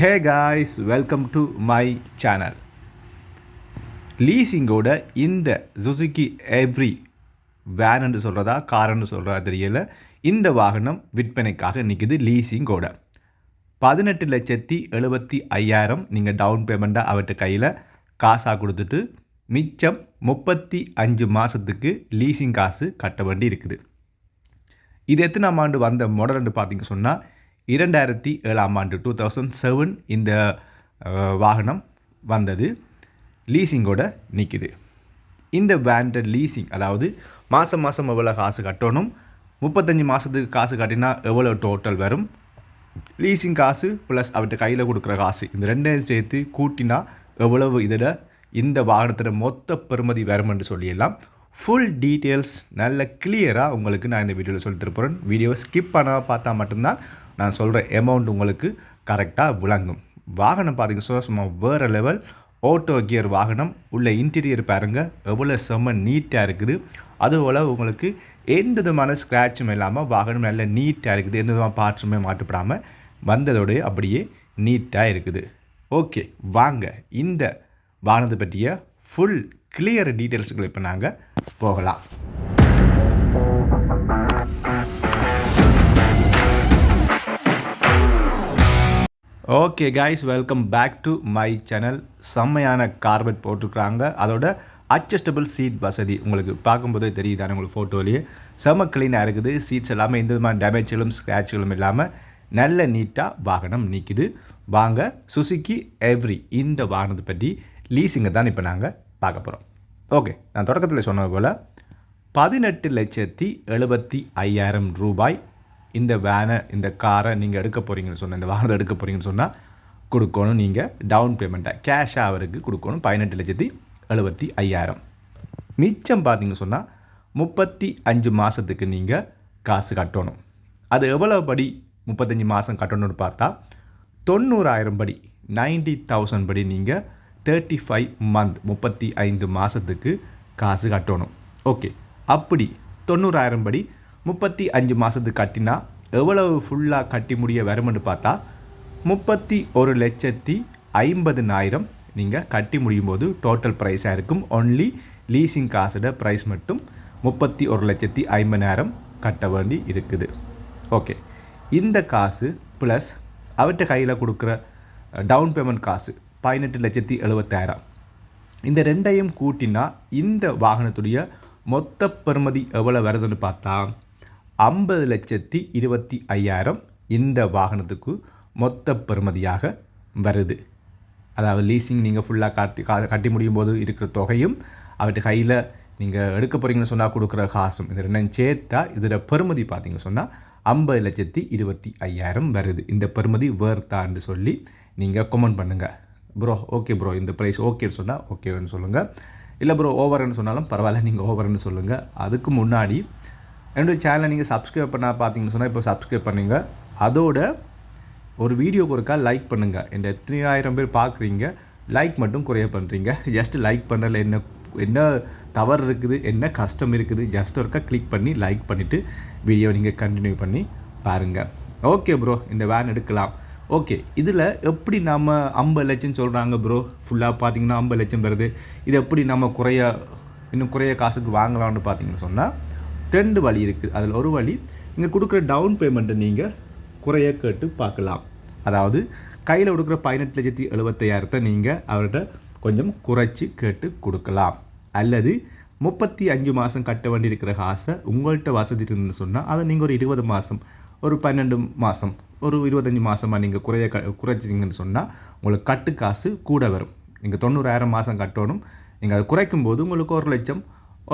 Hey guys welcome to my channel லீசிங்கோட இந்த Suzuki every van சொல்கிறதா கார்னு சொல்கிறதா தெரியல. இந்த வாகனம் விற்பனைக்காக நிற்குது லீசிங்கோட பதினெட்டு லட்சத்தி எழுபத்தி ஐயாயிரம் நீங்கள் டவுன் பேமெண்ட்டாக அவர்கிட்ட கையில் காசாக கொடுத்துட்டு மிச்சம் முப்பத்தி அஞ்சு மாதத்துக்கு லீசிங் காசு கட்ட வேண்டி இருக்குது. இது எத்தனாம் ஆண்டு வந்த மாடல்னு பார்த்தீங்க சொன்னால் இரண்டாயிரத்தி ஏழாம் ஆண்டு டூ தௌசண்ட் செவன் இந்த வாகனம் வந்தது. லீசிங்கோட நிற்குது இந்த வேண்ட லீசிங் அதாவது மாதம் மாதம் எவ்வளோ காசு கட்டணும் முப்பத்தஞ்சு மாதத்துக்கு காசு கட்டினா எவ்வளோ டோட்டல் வரும்? லீசிங் காசு ப்ளஸ் அவர்கிட்ட கையில் கொடுக்குற காசு இந்த ரெண்டையும் சேர்த்து கூட்டினா எவ்வளவு இதில் இந்த வாகனத்தில் மொத்த பெறுமதி வரும்னு சொல்லிடலாம். ஃபுல் டீட்டெயில்ஸ் நல்ல கிளியராக உங்களுக்கு நான் இந்த வீடியோவில் சொல்லிட்டு போகிறேன் வீடியோவை ஸ்கிப் பண்ணாம பார்த்தா மட்டும்தான் நான் சொல்கிற அமௌண்ட் உங்களுக்கு கரெக்டாக விளங்கும். வாகனம் பார்த்தீங்க so சும்மா வேறு லெவல் ஓட்டோ கியர் வாகனம் உள்ள இன்டீரியர் பாருங்கள் எவ்வளோ செம்ம நீட்டாக இருக்குது. அதுபோல் உங்களுக்கு எந்த விதமான ஸ்க்ராட்சும் இல்லாமல் வாகனம் நல்ல நீட்டாக இருக்குது. எந்த விதமான பார்ட்ஸுமே மாட்டுப்படாமல் வந்ததோடய அப்படியே நீட்டாக இருக்குது. ஓகே வாங்க. இந்த வாகனத்தை பற்றிய ஃபுல் கிளியர் டீட்டெயில்ஸுக்கு இப்போ நாங்கள் போகலாம். Okay guys welcome back to my channel செம்மையான கார்பெட் போட்டிருக்கிறாங்க. அதோட அட்ஜஸ்டபிள் சீட் வசதி உங்களுக்கு பார்க்கும்போதே தெரியுதானே உங்களுக்கு ஃபோட்டோலேயே செம க்ளீனாக இருக்குது. சீட்ஸ் எல்லாமே எந்த விதமான டேமேஜ்களும் ஸ்க்ராட்சுகளும் இல்லாமல் நல்ல நீட்டாக வாகனம் நிற்கிது வாங்க சுசுக்கி எவ்ரி இந்த வாகனத்தை பற்றி லீசிங்கை தான் இப்போ நாங்கள் பார்க்க போகிறோம் ஓகே நான் தொடக்கத்தில் சொன்னது போல் பதினெட்டு லட்சத்தி எழுபத்தி ஐயாயிரம் ரூபாய் இந்த வேனை இந்த காரை நீங்கள் எடுக்க போகிறீங்கன்னு சொன்ன இந்த வாகனத்தை எடுக்க போகிறீங்கன்னு சொன்னால் கொடுக்கணும் நீங்கள் டவுன் பேமெண்ட்டாக கேஷாக அவருக்கு கொடுக்கணும் பதினெட்டு லட்சத்தி எழுபத்தி ஐயாயிரம். மிச்சம் பார்த்தீங்கன்னு சொன்னால் முப்பத்தி அஞ்சு மாதத்துக்கு நீங்கள் காசு கட்டணும். அது எவ்வளவு படி முப்பத்தஞ்சு மாதம் கட்டணும்னு பார்த்தா தொண்ணூறாயிரம் படி நைன்டி தௌசண்ட் படி நீங்கள் தேர்ட்டி ஃபைவ் மந்த் முப்பத்தி ஐந்து மாதத்துக்கு காசு கட்டணும். ஓகே அப்படி தொண்ணூறாயிரம் படி முப்பத்தி அஞ்சு மாதத்துக்கு கட்டினா எவ்வளவு ஃபுல்லாக கட்டி முடிய வரும்னு பார்த்தா முப்பத்தி ஒரு லட்சத்தி ஐம்பதுனாயிரம் நீங்கள் கட்டி முடியும் போது டோட்டல் ப்ரைஸாக இருக்கும். ஒன்லி லீசிங் காசோட ப்ரைஸ் மட்டும் முப்பத்தி ஒரு லட்சத்தி ஐம்பதாயிரம் கட்ட வேண்டி இருக்குது. ஓகே இந்த காசு ப்ளஸ் அவர்கிட்ட கையில் கொடுக்குற டவுன் பேமெண்ட் காசு பதினெட்டு லட்சத்தி எழுபத்தாயிரம் இந்த ரெண்டையும் கூட்டினா இந்த வாகனத்துடைய மொத்த பெறுமதி எவ்வளோ வருதுன்னு பார்த்தா ஐம்பது லட்சத்தி இருபத்தி ஐயாயிரம் இந்த வாகனத்துக்கு மொத்த பெறுமதியாக வருது. அதாவது லீசிங் நீங்கள் ஃபுல்லாக காட்டி கா கட்டி முடியும் போது இருக்கிற தொகையும் அவர்கிட்ட கையில் நீங்கள் எடுக்க போகிறீங்கன்னு சொன்னால் கொடுக்குற காசும் இது ரெண்டும் சேர்த்தா இதில் பெறுமதி பார்த்தீங்க சொன்னால் ஐம்பது லட்சத்தி இருபத்தி ஐயாயிரம் வருது. இந்த பெறுமதி வேர்த்தான்னு சொல்லி நீங்கள் கமெண்ட் பண்ணுங்கள் ப்ரோ ஓகே ப்ரோ இந்த ப்ரைஸ் ஓகேன்னு சொன்னால் ஓகேன்னு சொல்லுங்கள் இல்லை ப்ரோ ஓவர்னு சொன்னாலும் பரவாயில்ல நீங்கள் ஓவர்னு சொல்லுங்கள் அதுக்கு முன்னாடி என்னுடைய சேனலை நீங்கள் சப்ஸ்கிரைப் பண்ணால் பார்த்தீங்கன்னு சொன்னால் இப்போ சப்ஸ்கிரைப் பண்ணுங்க. அதோட ஒரு வீடியோக்கு ஒருக்கா லைக் பண்ணுங்கள் இந்த எத்தனையாயிரம் பேர் பார்க்குறீங்க லைக் மட்டும் குறைய பண்ணுறீங்க ஜஸ்ட் லைக் பண்ணுறதுல என்ன என்ன தவறு இருக்குது என்ன கஷ்டம் இருக்குது ஜஸ்ட் ஒருக்கா கிளிக் பண்ணி லைக் பண்ணிவிட்டு வீடியோ நீங்கள் கண்டினியூ பண்ணி பாருங்கள் ஓகே ப்ரோ இந்த வேன் எடுக்கலாம். ஓகே இதில் எப்படி நம்ம ஐம்பது லட்சம் சொல்கிறாங்க ப்ரோ ஃபுல்லாக பார்த்தீங்கன்னா ஐம்பது லட்சம் வருது. இது எப்படி நம்ம குறைய இன்னும் குறைய காசுக்கு வாங்கலாம்னு பார்த்தீங்கன்னு சொன்னால் ரெண்டு வழி இருக்குது அதில் ஒரு வழி நீங்கள் கொடுக்குற டவுன் பேமெண்ட்டை நீங்கள் குறைய கேட்டு பார்க்கலாம். அதாவது கையில் கொடுக்குற பதினெட்டு லட்சத்தி எழுபத்தையாயிரத்தை நீங்கள் அவர்கிட்ட கொஞ்சம் குறைச்சி கேட்டு கொடுக்கலாம். அல்லது முப்பத்தி அஞ்சு மாதம் கட்ட வேண்டியிருக்கிற காசை உங்கள்கிட்ட வசதி இருந்துன்னு சொன்னால் அதை நீங்கள் ஒரு இருபது மாதம் ஒரு பன்னெண்டு மாதம் ஒரு இருபத்தஞ்சி மாதமாக நீங்கள் குறைய க குறைச்சிங்கன்னு சொன்னால் உங்களுக்கு கட்டு காசு கூட வரும். நீங்கள் தொண்ணூறாயிரம் மாதம் கட்டணும். நீங்கள் அதை குறைக்கும் போது உங்களுக்கு ஒரு லட்சம்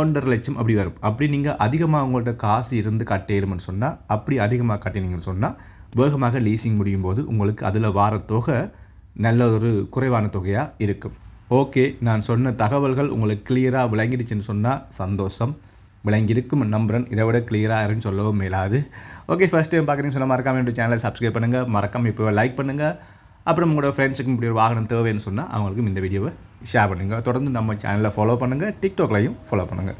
ஒன்றரை லட்சம் அப்படி வரும். அப்படி நீங்கள் அதிகமாக உங்கள்கிட்ட காசு இருந்து கட்டேருமென்னு சொன்னால் அப்படி அதிகமாக கட்டினீங்கன்னு சொன்னால் வேகமாக லீசிங் முடியும் போது உங்களுக்கு அதில் வார தொகை நல்ல ஒரு குறைவான தொகையாக இருக்கும். ஓகே நான் சொன்ன தகவல்கள் உங்களுக்கு கிளியராக விளங்கிடுச்சுன்னு சொன்னால் சந்தோஷம். விளங்கியிருக்கும். நம்புறேன். இதை விட கிளியராக யாருன்னு சொல்லவும் மேலாது. ஓகே ஃபஸ்ட் டைம் பார்க்குறீங்க சொன்னால் மறக்காம என்னோட சேனலை சப்ஸ்கிரைப் பண்ணுங்கள் மறக்காம இப்போ லைக் பண்ணுங்கள் அப்புறம் உங்களோட ஃப்ரெண்ட்ஸுக்கும் இப்படி ஒரு வாகனம் தேவைன்னு சொன்னால் அவங்களுக்கும் இந்த வீடியோவை ஷேர் பண்ணுங்கள் தொடர்ந்து நம்ம சேனலை ஃபாலோ பண்ணுங்கள் டிக்டாக்லையும் ஃபாலோ பண்ணுங்கள்